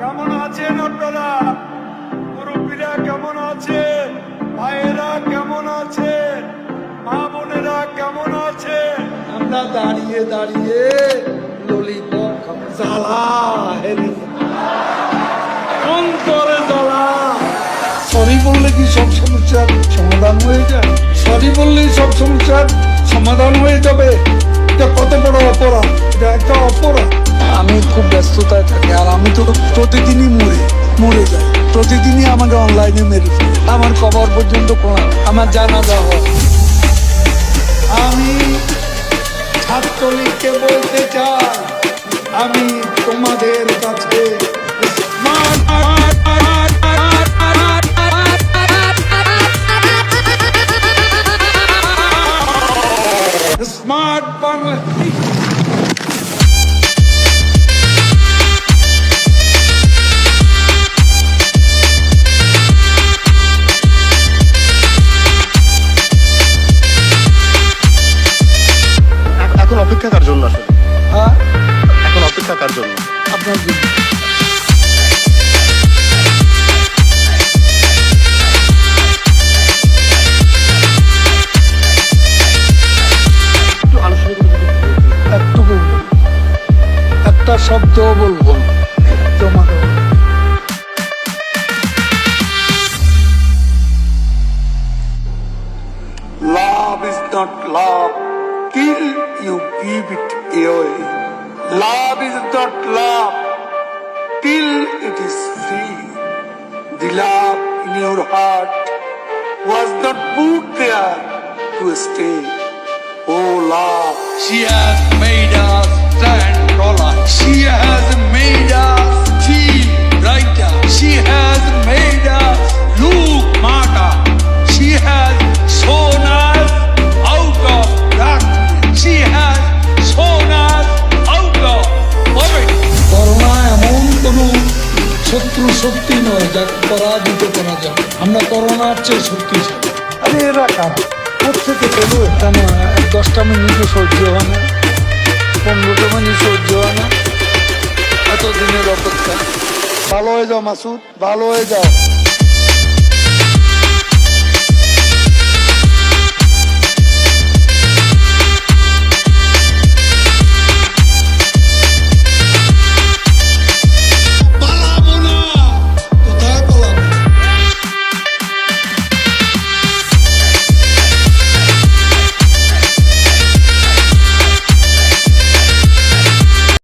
কেমন আছেন আপনারা? মুরব্বীরা কেমন আছে ভাইয়েরা কেমন আছে মা বোনেরা কেমন আছে আমরা দাঁড়িয়ে দাঁড়িয়ে খাব জ্বালা অন্তরে জ্বালা সরি বললে কি সব সমস্যার সমাধান হয়ে যায়? সরি বললেই সব সমস্যার সমাধান হয়ে যাবে। এটা কত বড় অপরাধ? এটা একটা অপরাধ। আমি তো প্রতিদিনই মরে মরে যাই। প্রতিদিনই আমাকে অনলাইনে মেরে আমার কবর পর্যন্ত কোন আমার জানাজা হয়। আমি ছাত্রলীগকে বলতে চাই, আমি তোমাদের কাছে স্মার্ট বাংলা এখন অপেক্ষা কার জন্য? আপনার জন্য। একটু শব্দ বলব। তোমাকে Love is not love. Till you give it. Away. Love is not love till it is free. The love in your heart was not put there to stay. Oh love, she has made us শক্তি নয়, যাকে পরাজিত করা যায় আমরা করোনার চেয়ে শক্তিশালী। আরে এরা কাজ কোথেকে পেল কেন দশটা মিনিটও সহ্য হয় না। পনেরোটা মিনিট সহ্য হয় না। এতদিনের অপেক্ষা। ভালো হয়ে যাও মাসুদ, ভালো হয়ে যাও।